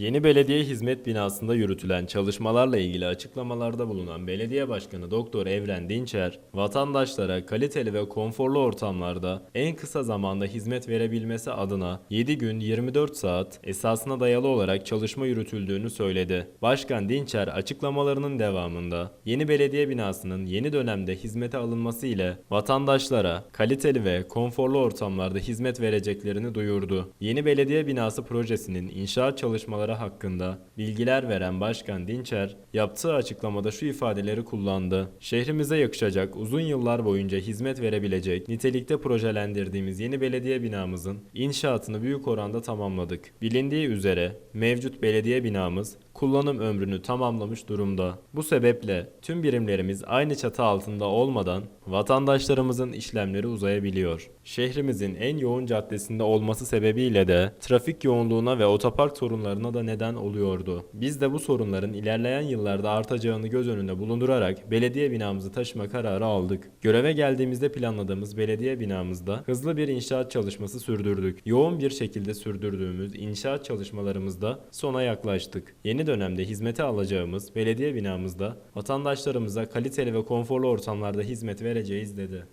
Yeni belediye hizmet binasında yürütülen çalışmalarla ilgili açıklamalarda bulunan Belediye Başkanı Doktor Evren Dinçer, vatandaşlara kaliteli ve konforlu ortamlarda en kısa zamanda hizmet verebilmesi adına 7 gün 24 saat esasına dayalı olarak çalışma yürütüldüğünü söyledi. Başkan Dinçer açıklamalarının devamında yeni belediye binasının yeni dönemde hizmete alınması ile vatandaşlara kaliteli ve konforlu ortamlarda hizmet vereceklerini duyurdu. Yeni belediye binası projesinin inşaat çalışmaları hakkında bilgiler veren Başkan Dinçer, yaptığı açıklamada şu ifadeleri kullandı. Şehrimize yakışacak, uzun yıllar boyunca hizmet verebilecek nitelikte projelendirdiğimiz yeni belediye binamızın inşaatını büyük oranda tamamladık. Bilindiği üzere mevcut belediye binamız kullanım ömrünü tamamlamış durumda. Bu sebeple tüm birimlerimiz aynı çatı altında olmadan vatandaşlarımızın işlemleri uzayabiliyor. Şehrimizin en yoğun caddesinde olması sebebiyle de trafik yoğunluğuna ve otopark sorunlarına da neden oluyordu. Biz de bu sorunların ilerleyen yıllarda artacağını göz önünde bulundurarak belediye binamızı taşıma kararı aldık. Göreve geldiğimizde planladığımız belediye binamızda hızlı bir inşaat çalışması sürdürdük. Yoğun bir şekilde sürdürdüğümüz inşaat çalışmalarımızda sona yaklaştık. Yeni dönemde hizmete alacağımız belediye binamızda vatandaşlarımıza kaliteli ve konforlu ortamlarda hizmet vereceğiz dedi.